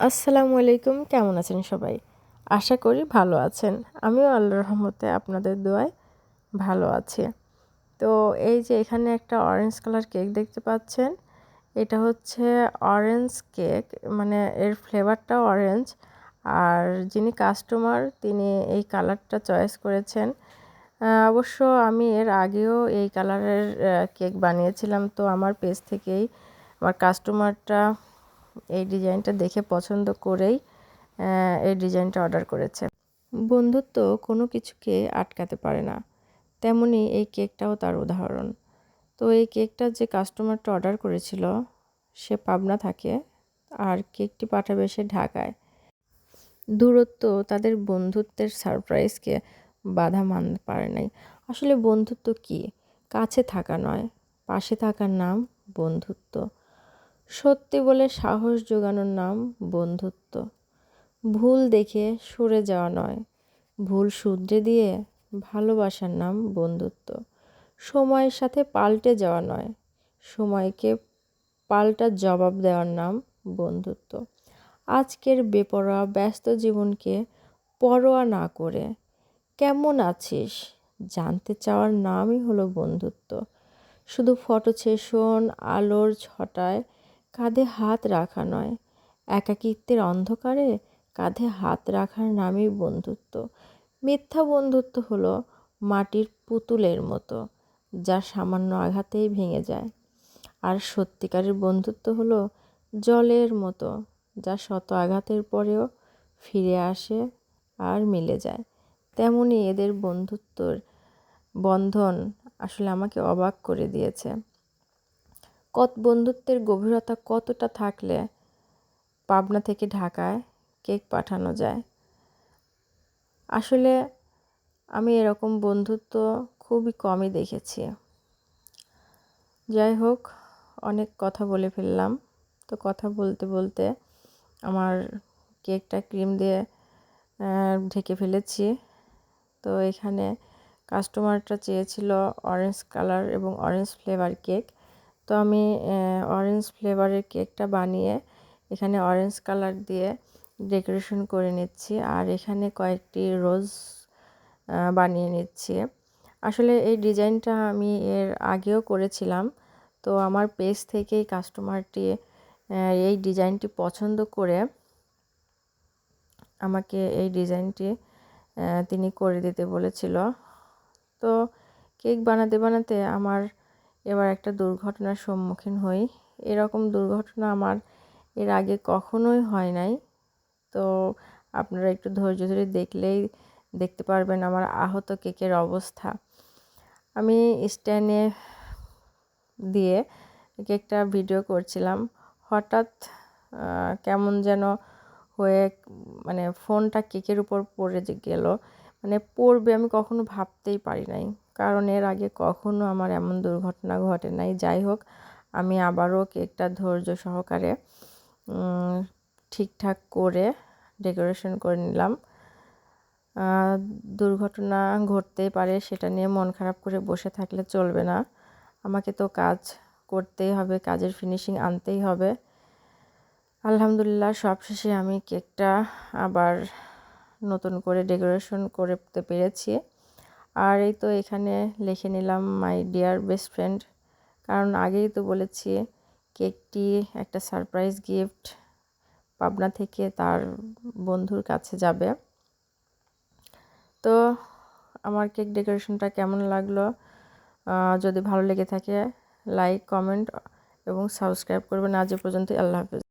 আসসালামু আলাইকুম, কেমন আছেন সবাই? আশা করি ভালো আছেন। আমিও আল্লাহর রহমতে আপনাদের দোয়ায় ভালো আছি। তো এই যে এখানে একটা অরেঞ্জ কালার কেক দেখতে পাচ্ছেন, এটা হচ্ছে অরেঞ্জ কেক মানে এর ফ্লেভারটা অরেঞ্জ আর যিনি কাস্টমার তিনি এই কালারটা চয়েস করেছেন। অবশ্য আমি এর আগেও এই কালারের কেক বানিয়েছিলাম। তো আমার পেজ থেকেই আমার কাস্টমারটা এই ডিজাইনটা দেখে পছন্দ করেই এই ডিজাইনটা অর্ডার করেছে। বন্ধুত্ব কোনো কিছুকে আটকাতে পারে না। তেমনি এই কেকটাও তার উদাহরণ। তো এই কেকটা যে কাস্টমারটা অর্ডার করেছিল, সে পাবনা থাকে আর কেকটি পাঠাবে সে ঢাকায়। দূরত্ব তাদের বন্ধুত্বের সারপ্রাইজকে বাধা মানতে পারে নাই। আসলে বন্ধুত্ব কি? কাছে থাকা নয়, পাশে থাকার নাম বন্ধুত্ব। সত্যি বলে সাহস জোগানোর নাম বন্ধুত্ব। ভুল দেখে সরে যাওয়া নয়। ভুল শুধরে দিয়ে ভালোবাসার নাম বন্ধুত্ব। সময়ের সাথে পাল্টে যাওয়া নয়। সময়কে পাল্টা জবাব দেওয়ার নাম বন্ধুত্ব। আজকের বেপরোয়া ব্যস্ত জীবনকে পরোয়া না করে কেমন আছিস? জানতে চাওয়ার নামই হলো বন্ধুত্ব। শুধু ফটো সেশন, আলোর ছটায় কাঁধে হাত রাখা নয়। একাকিত্বের অন্ধকারে কাঁধে হাত রাখার নামই বন্ধুত্ব। মিথ্যা বন্ধুত্ব হলো মাটির পুতুলের মতো, যা সামান্য আঘাতেই ভেঙে যায়। আর সত্যিকারের বন্ধুত্ব হলো জলের মতো, যা শত আঘাতের পরেও ফিরে আসে আর মিলে যায়। তেমনই এদের বন্ধুত্বর বন্ধন আসলে আমাকে অবাক করে দিয়েছে। কত বন্ধুত্বের গভীরতা কতটা থাকলে পাবনা থেকে ঢাকায় কেক পাঠানো যায়? আসলে আমি এরকম বন্ধুত্ব খুবই কমই দেখেছি। যাই হোক, অনেক কথা বলে ফেললাম। তো কথা বলতে বলতে আমার কেকটা ক্রিম দিয়ে ঢেকে ফেলেছি। তো এখানে কাস্টমারটা চেয়েছিল অরেঞ্জ কালার এবং অরেঞ্জ ফ্লেভার কেক তো আমি অরেঞ্জ ফ্লেভারের কেকটা বানিয়ে এখানে অরেঞ্জ কালার দিয়ে ডেকোরেশন করে নিচ্ছি। আর এখানে কয়েকটি রোজ বানিয়ে নিচ্ছি। আসলে এই ডিজাইনটা আমি এর আগেও করেছিলাম। তো আমার পেজ থেকেই কাস্টমারটি এই ডিজাইনটি পছন্দ করে আমাকে এই ডিজাইনটি তিনি করে দিতে বলেছিল। তো কেক বানাতে বানাতে আমার এবার একটা দুর্ঘটনার সম্মুখীন হই। এরকম দুর্ঘটনা আমার এর আগে কখনোই হয় নাই। তো আপনারা একটু ধৈর্য ধরে দেখলেই দেখতে পারবেন আমার আহত কেকের অবস্থা। আমি স্ট্যান্ডে দিয়ে কেকটা ভিডিও করছিলাম। হঠাৎ কেমন যেন হয়ে মানে ফোনটা কেকের উপর পড়ে গেল। মানে পড়বে আমি কখনো ভাবতেই পারি নাই। কারণ এর আগে কখনো আমার এমন দুর্ঘটনা ঘটে নাই। যাই হোক আমি আবারও কেকটা ধৈর্য সহকারে ঠিকঠাক করে ডেকোরেশন করে নিলাম। দুর্ঘটনা ঘটতেই পারে, সেটা নিয়ে মন খারাপ করে বসে থাকলে চলবে না। আমাকে তো কাজ করতেই হবে, কাজের ফিনিশিং আনতেই হবে। আলহামদুলিল্লাহ, সবশেষে আমি কেকটা আবার নতুন করে ডেকোরেশন করতে পেরেছি। আর এই তো এখানে লিখে নিলাম মাই ডিয়ার বেস্ট ফ্রেন্ড কারণ আগেই তো বলেছি, কেকটি একটা সারপ্রাইজ গিফট পাবনা থেকে তার বন্ধুর কাছে যাবে। তো আমার কেক ডেকোরেশনটা কেমন লাগল? যদি ভালো লেগে থাকে, লাইক, কমেন্ট এবং সাবস্ক্রাইব করবেন আজ পর্যন্ত আল্লাহ হাফেজ।